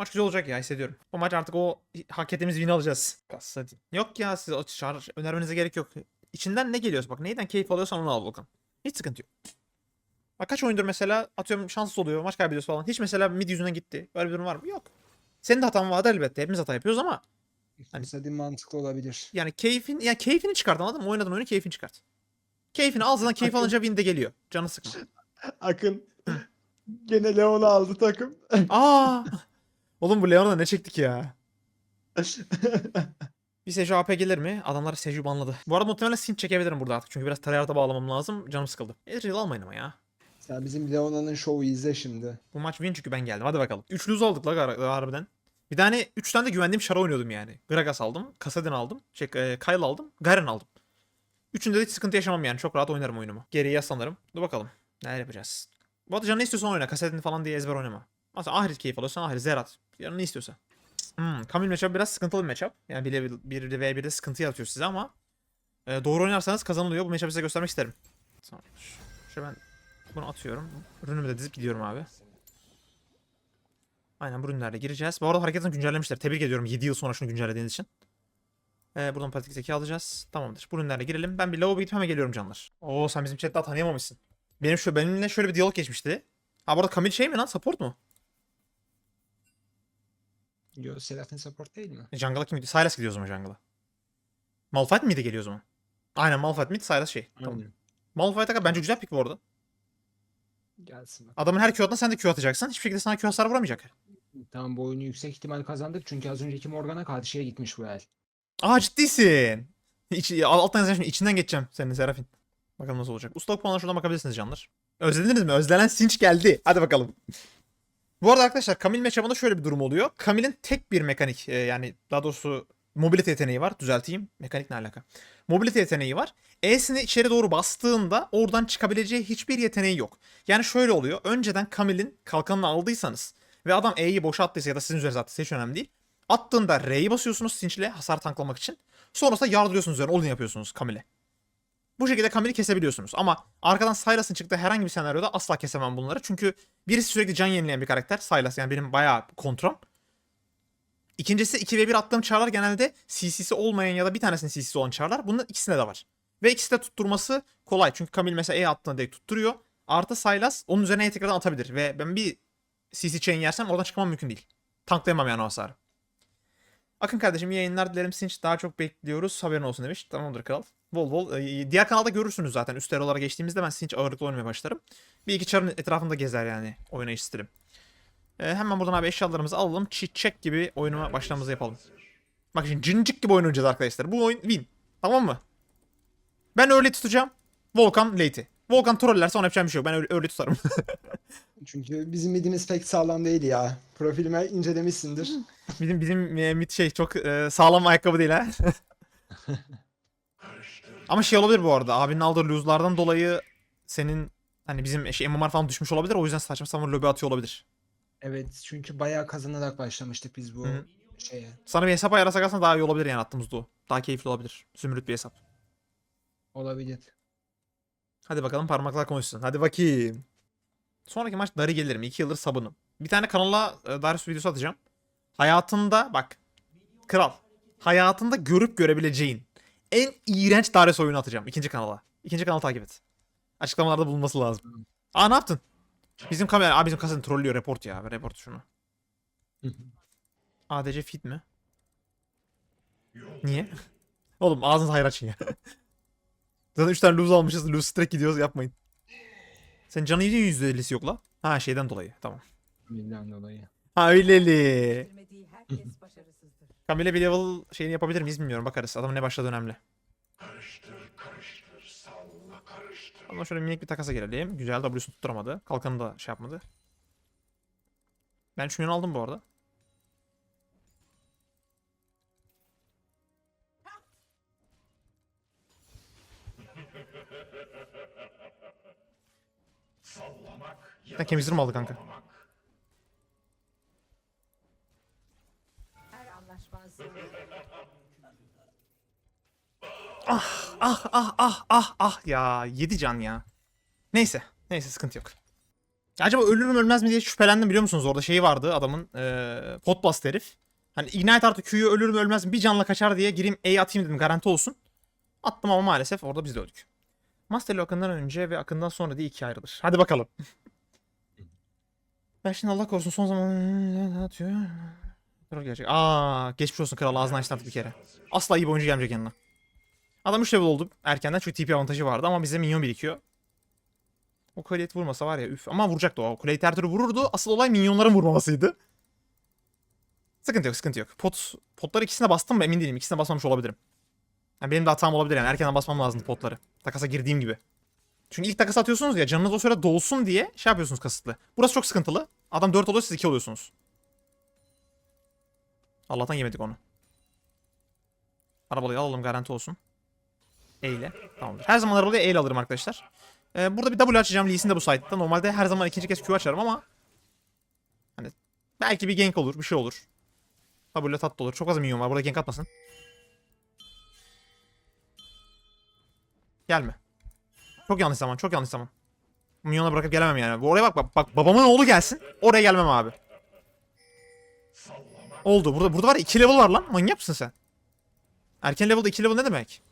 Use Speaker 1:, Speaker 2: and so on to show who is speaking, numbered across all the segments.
Speaker 1: Maç güzel olacak ya hissediyorum. Bu maç artık o hak ettiğimiz win'i alacağız. Hadi. Yok ya siz o çağır, önermenize gerek yok. İçinden ne geliyorsa bak neyden keyif alıyorsan onu al Volkan. Hiç sıkıntı yok. Bak kaç oyundur mesela atıyorum şanssız oluyor maç kaybediyoruz falan. Hiç mesela mid yüzünden gitti. Böyle bir durum var mı? Yok. Senin de hatan vardı elbette. Hepimiz hata yapıyoruz ama Hani-
Speaker 2: İstediğin mantıklı olabilir.
Speaker 1: yani keyfin ya keyfini çıkart anladın mı? Oynadığın oyunu keyfini çıkart. Keyfini al zaten keyif alınca win de geliyor. Canı sıkma.
Speaker 2: Akın gene Leon'u aldı takım.
Speaker 1: Aa! Oğlum bu Leon'a ne çektik ya? Bir Seju AP gelir mi? Adamlar Seju banladı. Bu arada muhtemelen sim çekebilirim burada artık. Çünkü biraz tryhard'a bağlamam lazım. Canım sıkıldı. E, real almayın ama ya.
Speaker 2: Sen bizim Leona'nın şovu izle şimdi.
Speaker 1: Bu maç win çünkü ben geldim. Hadi bakalım. 3 lose aldık la gar- harbiden. Bir tane 3 tane de güvendiğim şara oynuyordum yani. Gragas aldım. Kasadin aldım. Şey, e, Kyle aldım. Garen aldım. Üçünde de hiç sıkıntı yaşamam yani. Çok rahat oynarım oyunumu. Geriye yaslanırım. Dur bakalım. Neler yapacağız. Bu arada canın ne istiyorsan oyna. Kasadin falan diye ezber oynama. Mesela Ahrit keyif alıyorsan Ahrit, Zerat. Canın ne istiyorsa. Hmm, Kamil matchup biraz sıkıntılı bir matchup. Yani 1 level 1 ve 1'de sıkıntı yaratıyor size ama e, doğru oynarsanız kazanılıyor. Bu matchup'ı size göstermek isterim. Tamam. Şöyle ben bunu atıyorum. Ürünümü de dizip gidiyorum abi. Aynen bu ürünlerle gireceğiz. Bu arada hareketini güncellemişler. Tebrik ediyorum 7 yıl sonra şunu güncellediğiniz için. Ee, buradan pratik zeki alacağız. Tamamdır. Bu ürünlerle girelim. Ben bir lavabo gidip hemen geliyorum canlar. Oo sen bizim chatte tanıyamamışsın. Benim şu benimle şöyle bir diyalog geçmişti. Ha bu arada Kamil şey mi lan? Support mu?
Speaker 2: Yo, Seraphine support değil mi?
Speaker 1: E, Jungle'a kim gidiyor? Sylas gidiyor o zaman Jungle'a. Malphite miydi geliyor o zaman? Aynen Malphite mid, Sylas şey. Tamam.
Speaker 2: Aynen.
Speaker 1: Malphite bence güzel pick bu arada.
Speaker 2: Gelsin bak.
Speaker 1: Adamın her Q atına sen de Q atacaksın. Hiçbir şekilde sana Q hasar vuramayacak.
Speaker 2: Tamam bu oyunu yüksek ihtimal kazandık çünkü az önceki Morgana karşıya gitmiş bu el.
Speaker 1: Aa ciddisin. İç, alttan yazacağım şimdi içinden geçeceğim senin Serafin. Bakalım nasıl olacak. Ustalık puanına şuradan bakabilirsiniz canlar. Özlediniz mi? Özlenen Sinç geldi. Hadi bakalım. Bu arada arkadaşlar Kamil matchup'ında şöyle bir durum oluyor. Kamil'in tek bir mekanik e, yani daha doğrusu mobilite yeteneği var. Düzelteyim. Mekanik ne alaka? Mobilite yeteneği var. E'sini içeri doğru bastığında oradan çıkabileceği hiçbir yeteneği yok. Yani şöyle oluyor. Önceden Kamil'in kalkanını aldıysanız ve adam E'yi boşa attıysa ya da sizin üzerinize attıysa hiç önemli değil. Attığında R'yi basıyorsunuz Sinch'le hasar tanklamak için. Sonrasında yardırıyorsunuz üzerine. Olin yapıyorsunuz Kamil'e. Bu şekilde Kamil'i kesebiliyorsunuz. Ama arkadan Sylas'ın çıktığı herhangi bir senaryoda asla kesemem bunları. Çünkü birisi sürekli can yenileyen bir karakter. Sylas yani benim bayağı kontrom. İkincisi 2v1 attığım çarlar genelde CC'si olmayan ya da bir tanesinin CC'si olan çarlar. Bunun ikisinde de var. Ve ikisi de tutturması kolay. Çünkü Kamil mesela E attığında direkt tutturuyor. Artı Sylas onun üzerine E tekrardan atabilir. Ve ben bir CC chain yersem oradan çıkmam mümkün değil. Tanklayamam yani o hasarı. Akın kardeşim yayınlar dilerim. Sinç daha çok bekliyoruz. Haberin olsun demiş. Tamamdır kral. Bol bol. Ee, diğer kanalda görürsünüz zaten. Üst erolara geçtiğimizde ben Sinç ağırlıklı oynamaya başlarım. Bir iki çarın etrafında gezer yani oynayış stilim. Ee, hemen buradan abi eşyalarımızı alalım. Çiçek gibi oyunuma başlamamızı yapalım. Bak şimdi cincik gibi oynayacağız arkadaşlar. Bu oyun win. Tamam mı? Ben öyle tutacağım. Volkan late'i. Volkan trollerse ona yapacağım bir şey yok. Ben öyle, öyle tutarım.
Speaker 2: Çünkü bizim midimiz pek sağlam değil ya. Profilime incelemişsindir.
Speaker 1: bizim bizim e, mid şey çok e, sağlam ayakkabı değil ha. Ama şey olabilir bu arada. Abinin aldığı lose'lardan dolayı senin hani bizim şey MMR falan düşmüş olabilir. O yüzden saçma sapan lobi atıyor olabilir.
Speaker 2: evet çünkü bayağı kazanarak başlamıştık biz bu
Speaker 1: Hı.
Speaker 2: şeye.
Speaker 1: Sana bir hesap ayarlasak aslında daha iyi olabilir yani attığımızda o. Daha keyifli olabilir. Zümrüt bir hesap.
Speaker 2: Olabilir.
Speaker 1: Hadi bakalım parmaklar konuşsun. Hadi bakayım. Sonraki maç Dari gelirim. 2 yıldır sabunum. Bir tane kanala e, Darius videosu atacağım. Hayatında bak. Kral. Hayatında görüp görebileceğin en iğrenç Darius oyunu atacağım. ikinci kanala. İkinci kanalı takip et. Açıklamalarda bulunması lazım. Aa ne yaptın? Bizim kamera, aa bizim kasanın trollüyor report ya. Report şunu. ADC fit mi? Niye? Oğlum ağzınızı hayır açın ya. Zaten 3 tane lose almışız. Lose strike gidiyoruz yapmayın. Sen canı yediğin %50'si yok la. Ha şeyden dolayı. Tamam.
Speaker 2: Bilmem dolayı.
Speaker 1: Ha öyleli. Kamil'e bir level şeyini yapabilir miyiz bilmiyorum. Bakarız. Adamın ne başladığı önemli. Ama şöyle minik bir takasa girelim. Güzel W'sunu tutturamadı. Kalkanı da şey yapmadı. Ben şunu aldım bu arada. Sen kemizdir mi aldı kanka?
Speaker 3: Anlaşmazlığı
Speaker 1: Ah ah ah ah ah ya 7 can ya. Neyse. Neyse sıkıntı yok. Acaba ölür mü ölmez mi diye şüphelendim biliyor musunuz? Orada şey vardı adamın eee potbust herif. Hani Ignite artı Q'yu ölür mü ölmez mi bir canla kaçar diye gireyim E atayım dedim garanti olsun. Attım ama maalesef orada biz de öldük. Masterlo akından önce ve akından sonra diye ikiye ayrılır. Hadi bakalım. Ben şimdi Allah korusun son zaman atıyor. Kral gelecek. Aa, geçmiş olsun kral ağzını açtı artık bir kere. Asla iyi bir oyuncu gelmeyecek yanına. Adam 3 level oldu erkenden çünkü TP avantajı vardı ama bize minyon birikiyor. O kuleyet vurmasa var ya üf. Ama vuracaktı o. Kuleyet her türlü vururdu. Asıl olay minyonların vurmamasıydı. Sıkıntı yok sıkıntı yok. Pot, potları ikisine bastım mı emin değilim. İkisine basmamış olabilirim. Yani benim de hatam olabilir yani. Erkenden basmam lazımdı potları. Takasa girdiğim gibi. Çünkü ilk takas atıyorsunuz ya canınız o süre dolsun diye şey yapıyorsunuz kasıtlı. Burası çok sıkıntılı. Adam 4 oluyor siz 2 oluyorsunuz. Allah'tan yemedik onu. Arabalıyı alalım garanti olsun. E ile. Tamamdır. Her zaman arabalıyı E ile alırım arkadaşlar. Ee, burada bir W açacağım Lee Sin de bu site'da. Normalde her zaman ikinci kez Q açarım ama hani belki bir gank olur, bir şey olur. W tatlı olur. Çok az minyon var. Burada gank atmasın. Gelme. Çok yanlış zaman, çok yanlış zaman. Minyona bırakıp gelemem yani. Oraya bak, bak, bak babamın oğlu gelsin. Oraya gelmem abi. Oldu. Burada burada var ya 2 level var lan. Manyak mısın sen? Erken level'da 2 level ne demek?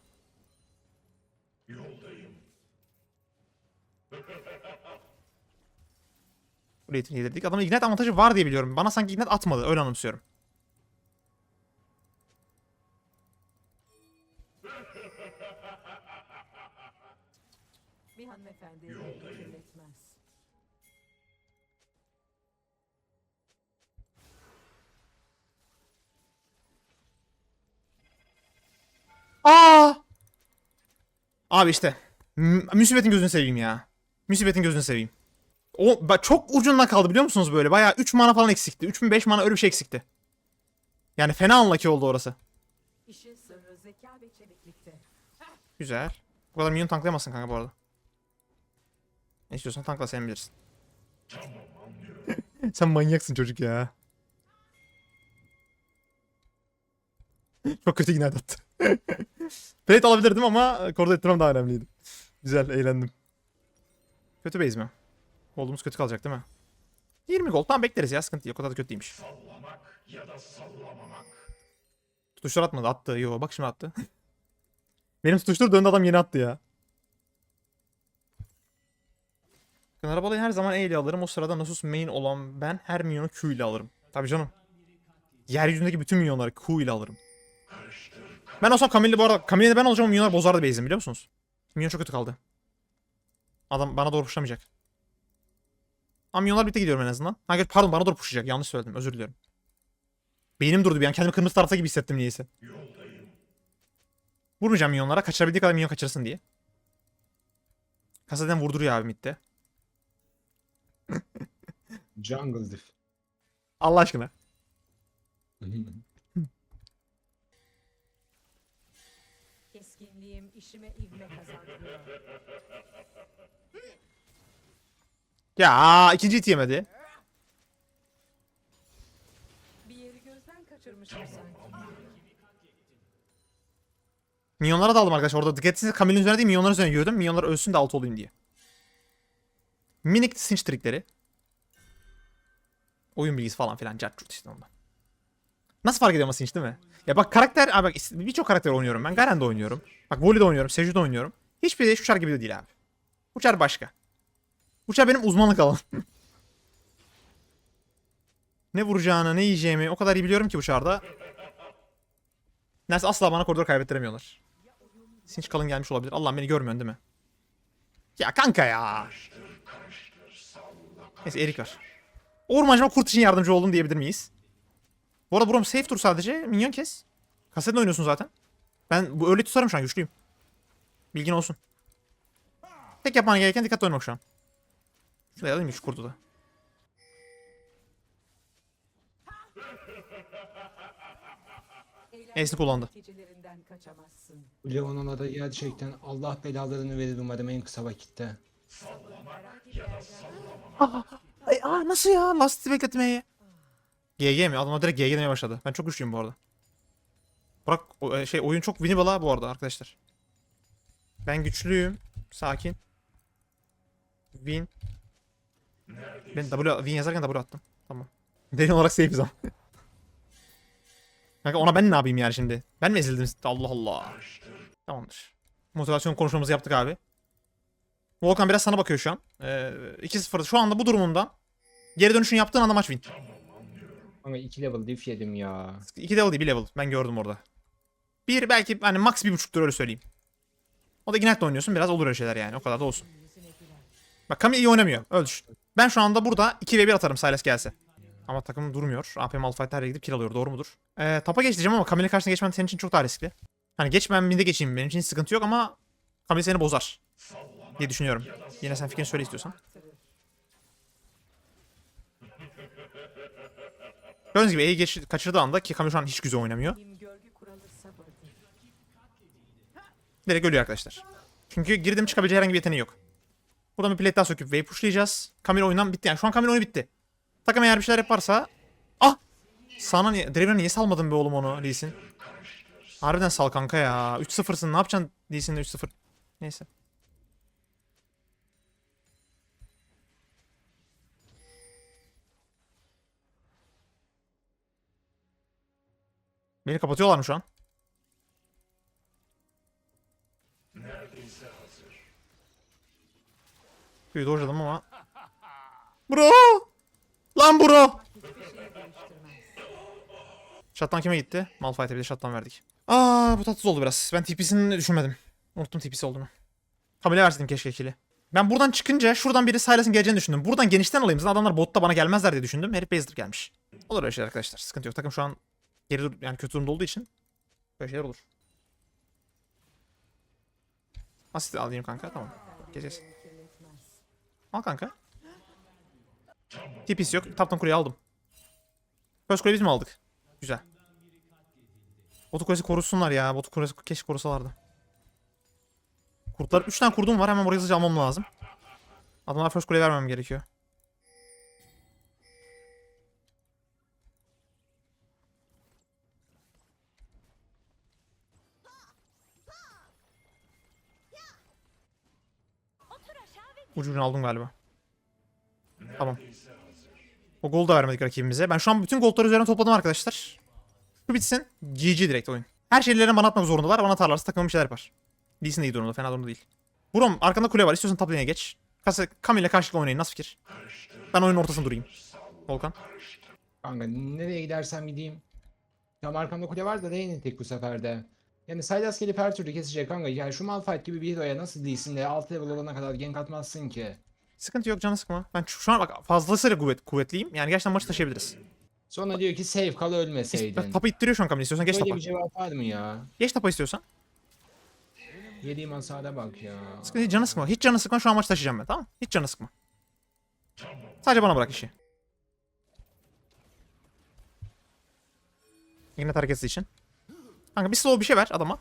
Speaker 1: Burayı yedirdik. Adamın ignite avantajı var diye biliyorum. Bana sanki ignite atmadı. Öyle anımsıyorum.
Speaker 3: Bir hanımefendi kirletmez.
Speaker 1: Aa! Abi işte. Müsibetin gözünü seveyim ya. Müsibetin gözünü seveyim. O bak çok ucundan kaldı biliyor musunuz böyle? Bayağı 3 mana falan eksikti. 3000 5 mana öyle bir şey eksikti. Yani fena unlucky oldu orası.
Speaker 3: İşin sırrı zeka ve çeviklikte.
Speaker 1: Güzel. Bu kadar minyon tanklayamazsın kanka bu arada. Ne istiyorsan tankla sen bilirsin. sen manyaksın çocuk ya. Çok kötü ignite attı. Plate alabilirdim ama koruda ettirmem daha önemliydi. Güzel eğlendim. Kötü base mi? Gold'umuz kötü kalacak değil mi? 20 gold tamam bekleriz ya sıkıntı yok o kadar da kötü değilmiş. Tutuştur atmadı attı yo bak şimdi attı. Benim tutuştur döndü adam yeni attı ya. Ben arabayı her zaman E ile alırım. O sırada Nasus main olan ben her minyonu Q ile alırım. Tabii canım. Yeryüzündeki bütün minyonları Q ile alırım. Ben olsam Camille'i bu arada Camille'i ben olacağım minyonlar bozardı base'im biliyor musunuz? Minyon çok kötü kaldı. Adam bana doğru pushlamayacak. Ama minyonlar birlikte gidiyorum en azından. Ha pardon bana doğru pushlayacak. Yanlış söyledim. Özür diliyorum. Beynim durdu bir an. Kendimi kırmızı tarafta gibi hissettim niyeyse. Vurmayacağım minyonlara. Kaçırabildiği kadar minyon kaçırsın diye. Kasadan vurduruyor abi midde.
Speaker 2: Jungle diff.
Speaker 1: Allah aşkına.
Speaker 3: İşime ivme kazandırıyor.
Speaker 1: Ya ikinci it yemedi.
Speaker 3: Bir yeri gözden kaçırmışım sanki.
Speaker 1: Minyonlara daldım arkadaşlar. Orada dikkat etseniz Camille'in üzerine değil minyonların üzerine yürüdüm. Minyonlar ölsün de alt olayım diye. Minik cinch trikleri. Oyun bilgisi falan filan. Cart işte ondan. Nasıl fark ama cinch değil mi? Ya bak karakter, abi bak birçok karakter oynuyorum ben. Garen'de oynuyorum. Bak Voli'de oynuyorum, Seju'da oynuyorum. Hiçbiri de şu çar gibi de değil abi. Bu çar başka. Bu çar benim uzmanlık alanım. ne vuracağını, ne yiyeceğimi o kadar iyi biliyorum ki bu çarda. Neyse asla bana koridor kaybettiremiyorlar. Sinç kalın gelmiş olabilir. Allah'ım beni görmüyorsun değil mi? Ya kanka ya. Neyse Erik var. Ormancıma kurt için yardımcı oldum diyebilir miyiz? Bu arada buram safe tur sadece. Minyon kes. Kasetle oynuyorsun zaten. Ben bu öyle tutarım şu an güçlüyüm. Bilgin olsun. Tek yapman gereken dikkatli oynamak şu an. Şuraya alayım şu kurdu da. Ace'ini kullandı.
Speaker 2: Leon'a da gerçekten Allah belalarını verir umarım en kısa vakitte.
Speaker 3: Yerden
Speaker 1: Ay aa nasıl ya? Last'ı bekletmeye. GG mi? Adam direkt GG demeye başladı. Ben çok güçlüyüm bu arada. Bırak e, şey oyun çok winnable bu arada arkadaşlar. Ben güçlüyüm. Sakin. Win. Ben W win yazarken W attım. Tamam. Derin olarak safe'iz ama. Kanka ona ben ne yapayım yani şimdi? Ben mi ezildim? Allah Allah. Tamamdır. Motivasyon konuşmamızı yaptık abi. Volkan biraz sana bakıyor şu an. Ee, 2-0. Şu anda bu durumunda geri dönüşünü yaptığın anda maç win.
Speaker 4: Kanka 2 level diff yedim ya.
Speaker 1: 2 level değil 1 level. Ben gördüm orada. Bir belki hani max 1.5'tur öyle söyleyeyim. O da Ignite'le oynuyorsun biraz olur öyle şeyler yani. O kadar da olsun. Bak Kami iyi oynamıyor. Öyle düşün. Ben şu anda burada 2 ve 1 atarım Sylas gelse. Ama takım durmuyor. AP Malphite her yere gidip kill alıyor. Doğru mudur? Ee, tapa geç diyeceğim ama Kami'nin karşısına geçmen senin için çok daha riskli. Hani geç ben bir de geçeyim. Benim için sıkıntı yok ama Kami seni bozar. Diye düşünüyorum. Yine sen fikrini söyle istiyorsan. Gördüğünüz gibi E'yi kaçırdığı anda ki Kami şu an hiç güzel oynamıyor. Direkt ölüyor arkadaşlar. Çünkü girdim çıkabileceği herhangi bir yeteneği yok. Buradan bir plate daha söküp wave pushlayacağız. Kamil oyundan bitti. Yani şu an Kamil oyunu bitti. Takım eğer bir şeyler yaparsa... Ah! Sana niye... Draven'a niye salmadın be oğlum onu Lee Sin? Harbiden sal kanka ya. 3-0'sın. Ne yapacaksın Lee Sin'le 3-0? Neyse. Beni kapatıyorlar mı şu an? Köyü dojladım ama. Bro! Lan bro! Shot'tan kime gitti? Malphite'e bir de shot'tan verdik. Aa bu tatsız oldu biraz. Ben TP'sini düşünmedim. Unuttum TP'si olduğunu. Kamil'e verseydim keşke kill'i. Ben buradan çıkınca şuradan biri Silas'ın geleceğini düşündüm. Buradan genişten alayım. Zaten adamlar botta bana gelmezler diye düşündüm. Herif Baze'dir gelmiş. Olur öyle şeyler arkadaşlar. Sıkıntı yok. Takım şu an geri dur yani kötü durumda olduğu için böyle şeyler olur. Asist alayım kanka tamam. Geçeceğiz. Al kanka. TP'si yok. Taptan kuleyi aldım. First kuleyi biz mi aldık? Güzel. Botu kulesi korusunlar ya. Botu kulesi keşke korusalardı. Kurtlar 3 tane kurdum var. Hemen orayı hızlıca almam lazım. Adamlara first kuleyi vermem gerekiyor. Ucunu aldım galiba. Tamam. O gol da vermedik rakibimize. Ben şu an bütün goldları üzerine topladım arkadaşlar. Şu bitsin. GG direkt oyun. Her şeylerini bana atmak zorundalar. Bana atarlarsa takımım bir şeyler yapar. Lee Sin de iyi durumda. Fena durumda değil. Buram arkanda kule var. İstiyorsan top lane'e geç. Kasa, Camille'le karşılıklı oynayın. Nasıl fikir? Ben oyunun ortasında durayım. Volkan.
Speaker 4: Kanka nereye gidersem gideyim. Ya arkamda kule var da lane'in tek bu sefer de. Yani Sylas gelip her türlü kesecek kanka. Yani şu Malphite gibi bir hero'ya nasıl değilsin de 6 level olana kadar gank atmazsın ki.
Speaker 1: Sıkıntı yok canı sıkma. Ben şu, an bak fazlasıyla kuvvet, kuvvetliyim. Yani gerçekten maçı taşıyabiliriz.
Speaker 4: Sonra diyor ki save kal ölmeseydin.
Speaker 1: Tapa ittiriyor şu an Camille. İstiyorsan geç
Speaker 4: Böyle
Speaker 1: tapa.
Speaker 4: bir cevap var mı ya?
Speaker 1: Geç tapa istiyorsan.
Speaker 4: Yediğim hasara bak ya.
Speaker 1: Sıkıntı değil, canı sıkma. Hiç canı sıkma şu an maçı taşıyacağım ben tamam? Hiç canı sıkma. Sadece bana bırak işi. Yine hareketi için. Kanka bir slow bir şey ver adama.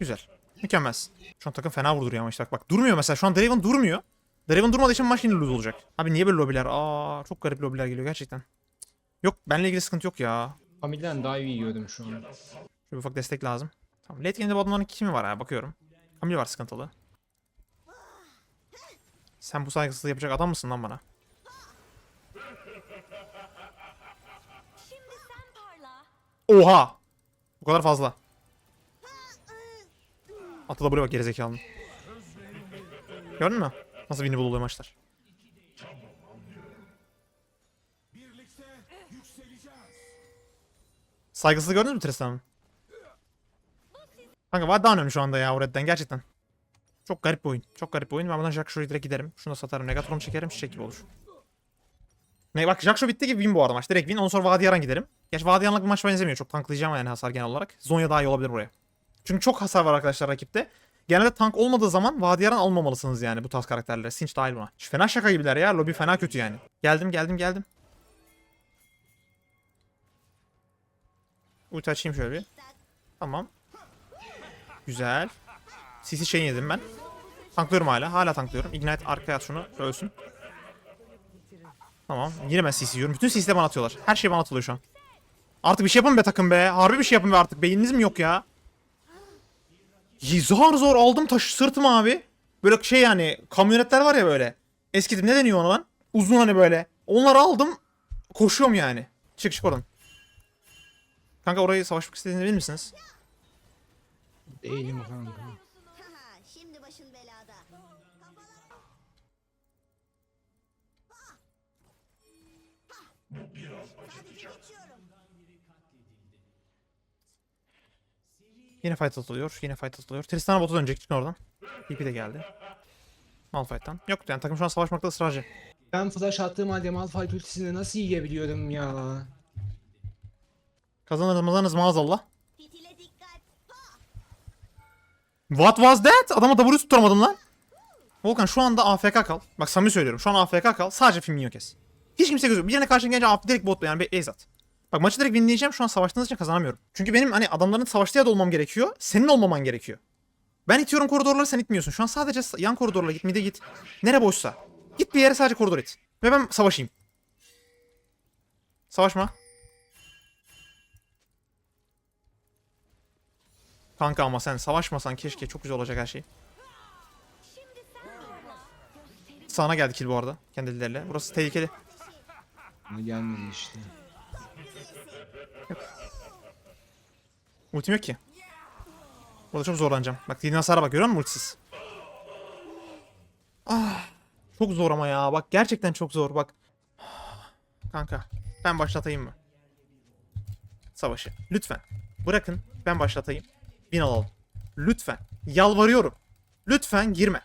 Speaker 1: Güzel. Mükemmel. Şu an takım fena vurduruyor ama işte bak, durmuyor mesela. Şu an Draven durmuyor. Draven durmadığı için maç yine lose olacak. Abi niye böyle lobiler? Aa çok garip lobiler geliyor gerçekten. Yok benimle ilgili sıkıntı yok ya.
Speaker 4: Familden daha iyi yiyordum şu an.
Speaker 1: Şöyle bir ufak destek lazım. Tamam. Late game'de bu adamların kimi var ya bakıyorum. Kamil var sıkıntılı. Sen bu saygısızlığı yapacak adam mısın lan bana? Oha! Bu kadar fazla. Atla buraya bak gerizekalının. Gördün mü? Nasıl winnable oluyor maçlar. Saygısızlığı gördünüz mü Tristan'ın? Kanka var daha şu anda ya o redden gerçekten. Çok garip bir oyun. Çok garip bir oyun. Ben buradan Jack Show'u direkt giderim. Şunu da satarım. Negatron çekerim. Çiçek gibi olur. Ne bak Jack Show bitti gibi win bu arada maç. Direkt win. Ondan sonra Vadiyaran giderim. Gerçi Vadiyaran'lık bir maç benzemiyor. Çok tanklayacağım yani hasar genel olarak. Zonya daha iyi olabilir buraya. Çünkü çok hasar var arkadaşlar rakipte. Genelde tank olmadığı zaman Vadiyaran almamalısınız yani bu tarz karakterlere. Sinch dahil buna. Fena şaka gibiler ya. Lobby fena kötü yani. Geldim geldim geldim. Ulti açayım şöyle bir. Tamam. Güzel. CC chain yedim ben. Tanklıyorum hala. Hala tanklıyorum. Ignite arkaya at şunu. Ölsün. Tamam. Yine ben CC yiyorum. Bütün CC'de bana atıyorlar. Her şey bana atılıyor şu an. Artık bir şey yapın be takım be. Harbi bir şey yapın be artık. Beyniniz mi yok ya? Zor zor aldım taşı sırtıma abi. Böyle şey yani kamyonetler var ya böyle. Eski tip ne deniyor ona lan? Uzun hani böyle. Onları aldım. Koşuyorum yani. Çık çık oradan. Kanka orayı savaşmak istediğini bilir misiniz?
Speaker 4: Değilim kanka.
Speaker 5: Haha, Şimdi başın belada.
Speaker 1: Yine fight atılıyor. Yine fight atılıyor. Tristana bota dönecek. Çıkın oradan. PP de geldi. Malphite'tan. Yok yani takım şu an savaşmakta ısrarcı.
Speaker 4: Ben flash attığım halde Malphite ultisini nasıl yiyebiliyorum ya?
Speaker 1: Kazanırsanız maazallah.
Speaker 5: Fitile dikkat.
Speaker 1: What was that? Adama W tutturamadım lan. Volkan şu anda AFK kal. Bak samimi söylüyorum. Şu an AFK kal. Sadece film kes. Hiç kimse gözükmüyor. Bir yana karşı gelince direkt botla yani bir ace at. Bak maçı direkt winleyeceğim. Şu an savaştığınız için kazanamıyorum. Çünkü benim hani adamların savaştığı yerde olmam gerekiyor. Senin olmaman gerekiyor. Ben itiyorum koridorları sen itmiyorsun. Şu an sadece yan koridorla git. Mide git. Nere boşsa. Git bir yere sadece koridor it. Ve ben savaşayım. Savaşma. Kanka ama sen savaşmasan keşke çok güzel olacak her şey. Sağına geldi kill bu arada. Kendi elleriyle. Burası tehlikeli.
Speaker 4: Ama gelmedi işte.
Speaker 1: Ultim yok ki. Burada çok zorlanacağım. Bak yine hasara bak görüyor musun ultisiz? Ah, çok zor ama ya. Bak gerçekten çok zor. Bak. Kanka ben başlatayım mı? Savaşı. Lütfen. Bırakın ben başlatayım. Bin alalım. Lütfen. Yalvarıyorum. Lütfen girme.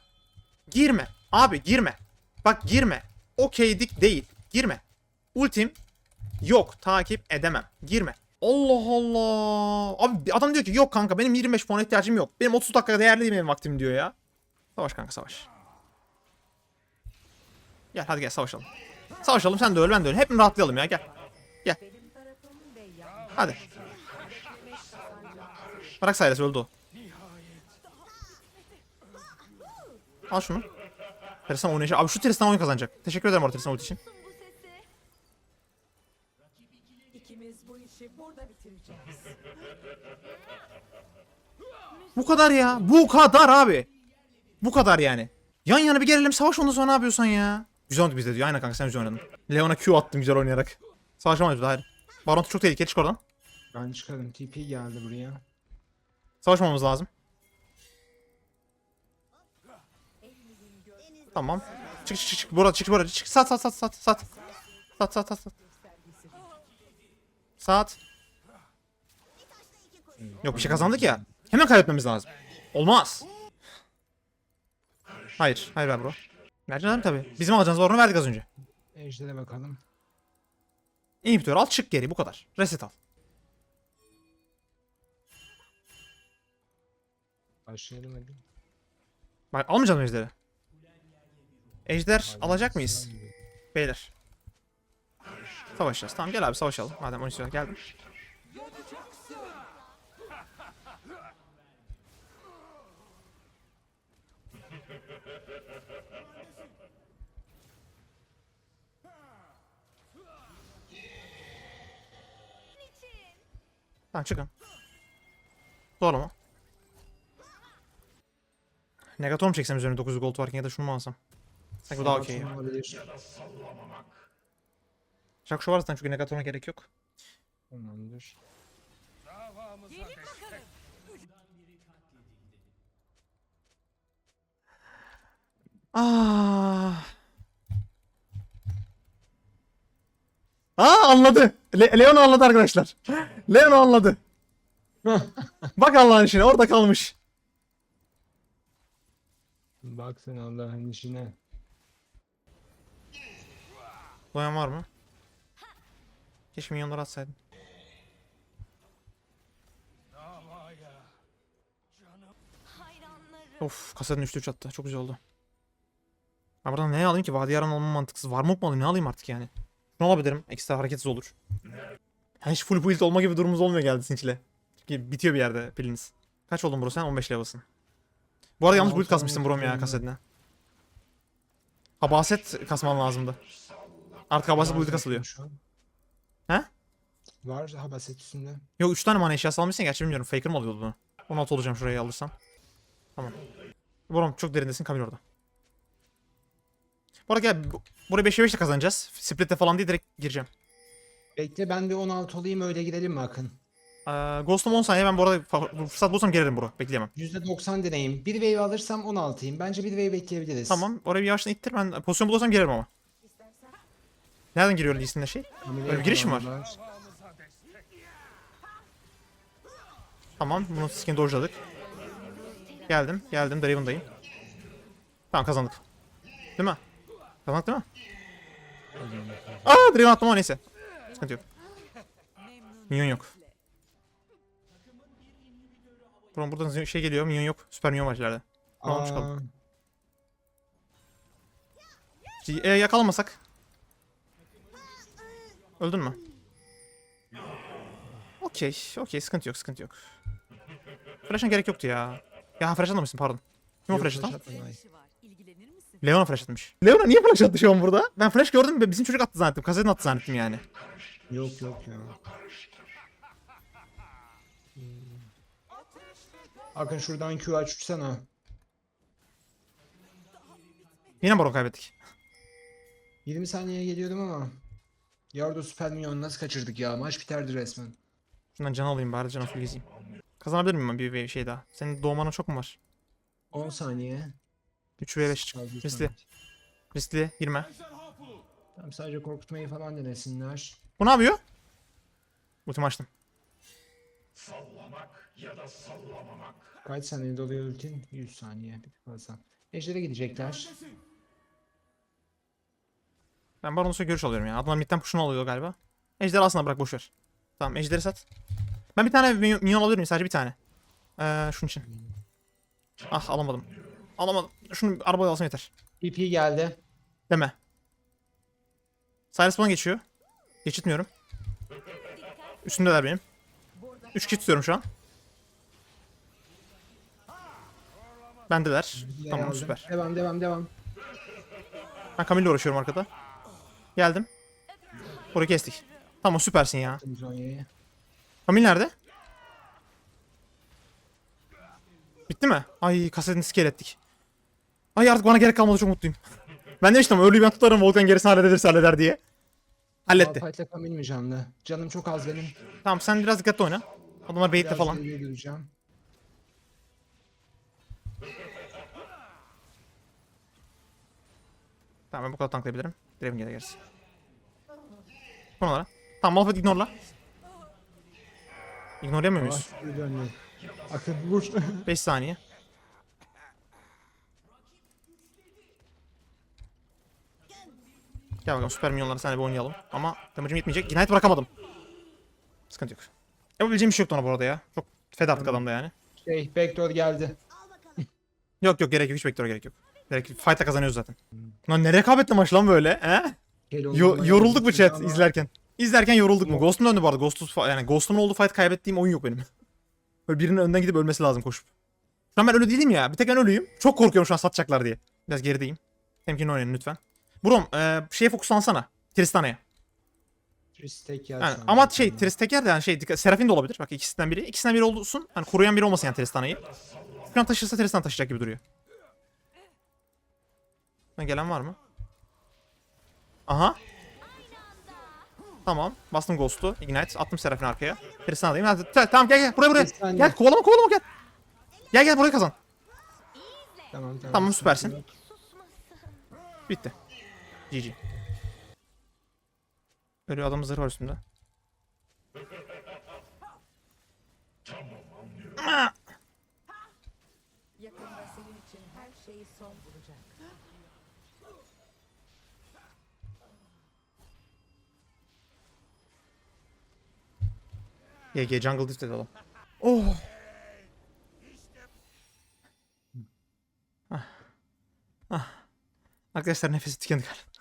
Speaker 1: Girme. Abi girme. Bak girme. Okeydik değil. Girme. Ultim yok. Takip edemem. Girme. Allah Allah. Abi adam diyor ki yok kanka benim 25 puan ihtiyacım yok. Benim 30 dakika değerli değil benim vaktim diyor ya. Savaş kanka savaş. Gel hadi gel savaşalım. Savaşalım sen de öl ben de öl. Hep rahatlayalım ya gel. Gel. Hadi. Bırak Silas öldü o. Al şunu. Tristan oynayacak. Abi şu Tristan oyun kazanacak. Teşekkür ederim orada Tristan ulti için.
Speaker 3: İkimiz bu işi burada bitireceğiz.
Speaker 1: Bu kadar ya. Bu kadar abi. Bu kadar yani. Yan yana bir gelelim savaş ondan sonra ne yapıyorsan ya. Güzel oynadık biz de diyor. Aynen kanka sen güzel oynadın. Leon'a Q attım güzel oynayarak. Savaşamayız hayır. Baron çok tehlikeli çık oradan.
Speaker 4: Ben çıkarım. TP geldi buraya.
Speaker 1: Savaşmamamız lazım. Tamam. Çık çık çık. Burada çık burada çık. Sat sat sat sat sat. Sat sat sat sat. Sat. Yok bir şey kazandık ya. Hemen kaybetmemiz lazım. Olmaz. Hayır. Hayır ver bro. Vereceksin abi tabii. Bizim alacağımız oranı verdik az önce.
Speaker 4: Ejder'e bakalım.
Speaker 1: İnhibitör al çık geri bu kadar. Reset al.
Speaker 4: Başlayalım hadi.
Speaker 1: Bak almayacağız mı ejderi? Ejder alacak mıyız? Beyler. Savaşacağız. Tamam gel abi savaşalım. Madem 13 lira geldim. Tamam çıkın. Zorlama. Negator mu çeksem üzerine 900 gold varken ya da şunu mu alsam? Sanki bu daha okey ya. Şak şu var zaten çünkü Negator'a gerek yok.
Speaker 4: Tamamdır.
Speaker 1: Ah. Aa anladı. Le Leon anladı arkadaşlar. Leon anladı. Bak Allah'ın işine orada kalmış.
Speaker 4: Bak sen Allah'ın işine.
Speaker 1: Doyan var mı? Keşke milyonları atsaydın. Of kasadın 3 3 attı. Çok güzel oldu. Ben buradan ne alayım ki? Vadi yaran olma mantıksız. Var mı mu alayım? Ne alayım artık yani? Ne alabilirim? Ekstra hareketsiz olur. Yani hiç full build olma gibi durumumuz olmuyor geldi Sinç'le. Çünkü bitiyor bir yerde piliniz. Kaç oldun bro sen? 15 level'sın. Bu arada yanlış build kasmışsın brom ya kasetine. Habaset kasman lazımdı. Artık habaset build'i kasılıyor. He?
Speaker 4: Var habaset üstünde.
Speaker 1: Yok 3 tane mana eşyası almışsın gerçi bilmiyorum. Faker mı alıyordu bunu? 16 olacağım şurayı alırsam. Tamam. Borom çok derindesin Kamil orada. Bu arada gel bu- burayı 5'e 5'te kazanacağız. Split'te falan değil direkt gireceğim.
Speaker 4: Bekle ben bir 16 olayım öyle girelim mi Akın?
Speaker 1: Ee, Ghost'um 10 saniye ben bu arada fa- fırsat bulsam girerim bura. Bekleyemem.
Speaker 4: %90 deneyim. Bir wave alırsam 16'yım. Bence bir wave bekleyebiliriz.
Speaker 1: Tamam orayı bir yavaştan ittir ben pozisyon bulursam girerim ama. Nereden giriyor Lee'sinde şey?
Speaker 4: Kamil'e
Speaker 1: Böyle bir giriş mi var? Tamam bunu skin dojladık. Geldim geldim Draven'dayım. Tamam kazandık. Değil mi? Kazandık değil mi? Aa Draven attım ama neyse. Sıkıntı yok. Minyon yok. Buradan, buradan şey geliyor minyon yok. Süper minyon var ileride. Tamam, çıkalım. E, yakalamasak. Öldün mü? Okey, okey sıkıntı yok, sıkıntı yok. Flash'a gerek yoktu ya. Ya flash atmamışsın pardon. Kim o flash atan? Leona flash atmış. Leona niye flash attı şu an burada? Ben flash gördüm ve bizim çocuk attı zannettim. Kasetin attı zannettim yani.
Speaker 4: Yok yok ya. Hmm. Akın şuradan Q aç uçsana.
Speaker 1: Yine baron kaybettik.
Speaker 4: 20 saniyeye geliyordum ama. Yardo süper milyon nasıl kaçırdık ya? Maç biterdi resmen.
Speaker 1: Şundan can alayım bari canı full gezeyim. Kazanabilir miyim ben bir, bir şey daha? Senin doğmana çok mu var?
Speaker 4: 10 saniye.
Speaker 1: 3 v 5
Speaker 4: Kaldı üç
Speaker 1: Riskli. Riskli girme.
Speaker 4: Tamam sadece korkutmayı falan denesinler.
Speaker 1: Bu ne yapıyor? Ultimi açtım.
Speaker 4: Kaç saniye doluyor ultin? 100 saniye. Bir tık fazla. Ejder'e gidecekler.
Speaker 1: Ben Baron'un üstüne görüş alıyorum yani. Adamlar midden push'unu alıyor galiba. Ejder aslında bırak boşver. Tamam ejderi sat. Ben bir tane minyon miyim? Sadece bir tane. Ee, şunun için. Ah alamadım. Alamadım. Şunu arabaya alsam yeter.
Speaker 4: PP geldi.
Speaker 1: Deme. Cyrus bana geçiyor. Geçitmiyorum. Üstümdeler benim. 3 kit tutuyorum şu an. Bendeler. Tamam
Speaker 4: Aldım.
Speaker 1: süper.
Speaker 4: Devam devam devam.
Speaker 1: Ben Camille'le uğraşıyorum arkada. Geldim. Burayı kestik. Tamam süpersin ya. Camille nerede? Bitti mi? Ay kasetini scale ettik. Ay artık bana gerek kalmadı çok mutluyum. ben demiştim ölüyü ben tutarım Volkan gerisini hallederse halleder diye. Halletti.
Speaker 4: Kamil mi canlı? Canım çok az benim.
Speaker 1: Tamam sen biraz dikkatli oyna. Adamlar
Speaker 4: Biraz
Speaker 1: falan.
Speaker 4: geriye.
Speaker 1: Tamam ben bu kadar tanklayabilirim. Draven gelir gerisi. Onlara. Tamam Malphite ignorla. Ignorlayamıyor muyuz?
Speaker 4: Geri. Akın vur.
Speaker 1: 5 saniye. Gel bakalım süper minyonları sen de bir oynayalım. Ama damage'im yetmeyecek. Ignite bırakamadım. Sıkıntı yok. Yapabileceğim bir şey yoktu ona bu arada ya. Çok fed attık adamda yani.
Speaker 4: şey backdoor geldi.
Speaker 1: Yok yok gerek yok. Hiç bekliyor gerek yok. Gerek yok. Fight'ta kazanıyoruz zaten. Lan ne rekabetli maç lan böyle. He?
Speaker 4: Keloğlu
Speaker 1: Yo- yorulduk mu chat izlerken? İzlerken yorulduk mu? Ghost'um döndü bu arada. Ghost'um fa- yani Ghost'umun olduğu fight kaybettiğim oyun yok benim. Böyle birinin önden gidip ölmesi lazım koşup. Şu an ben ölü değilim ya. Bir tek ben ölüyüm. Çok korkuyorum şu an satacaklar diye. Biraz gerideyim. Temkinli oynayın lütfen. Brom, e, şeye fokuslansana. Tristana'ya.
Speaker 4: Tris tek yer
Speaker 1: Yani, ama şey Tristeker de yani şey dikkat- Serafin de olabilir. Bak ikisinden biri. İkisinden biri olsun. Hani koruyan biri olmasın yani Tristana'yı. Şu an taşırsa Tristan taşıyacak gibi duruyor. Ha, gelen var mı? Aha. Tamam. Bastım Ghost'u. Ignite. Attım Seraphine arkaya. Tristana'dayım. T- tamam gel gel. Buraya buraya.
Speaker 4: Tristan
Speaker 1: Gel kovalama kovalama gel. Gel gel buraya kazan.
Speaker 4: Tamam tamam.
Speaker 1: Tamam, süpersin. Bitti. GG. Böyle adamın zırhı var üstünde.
Speaker 3: Yakında senin için her şey son bulacak.
Speaker 1: GG Jungle Diff dedi adam. Oh. Ah. Ah. Arkadaşlar nefesi tükendi galiba.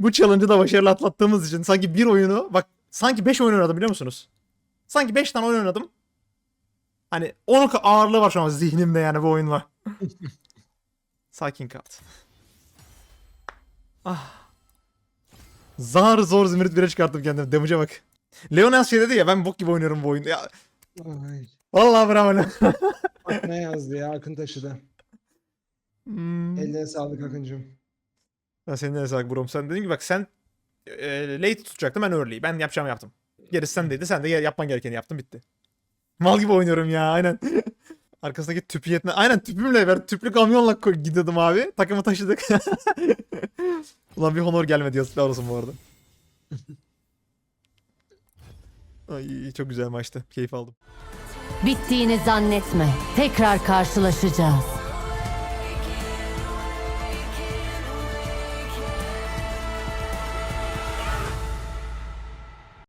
Speaker 1: Bu challenge'ı da başarılı atlattığımız için sanki bir oyunu bak sanki 5 oyun oynadım biliyor musunuz? Sanki 5 tane oyun oynadım. Hani onun ağırlığı var şu an zihnimde yani bu oyunla. Sakin kal. Ah. Zar zor zümrüt bire çıkarttım kendimi. Damage'e bak. Leonas şey dedi ya ben bok gibi oynuyorum bu oyunu. Ya
Speaker 4: Ay.
Speaker 1: vallahi bravo.
Speaker 4: Bak ne yazdı ya Akın taşıdı.
Speaker 1: Hmm.
Speaker 2: Eline sağlık Akıncım.
Speaker 1: Ben senin de sağlık brom. Sen dedin ki bak sen e, late tutacaktın ben early. Ben yapacağımı yaptım. Gerisi sendeydi. Sen de yapman gerekeni yaptın bitti. Mal gibi oynuyorum ya aynen. Arkasındaki tüpü yetme. Aynen tüpümle ver. Tüplü kamyonla gidiyordum abi. Takımı taşıdık. Ulan bir honor gelmedi yazıklar olsun bu arada. Ay çok güzel maçtı. Keyif aldım.
Speaker 6: Bittiğini zannetme. Tekrar karşılaşacağız.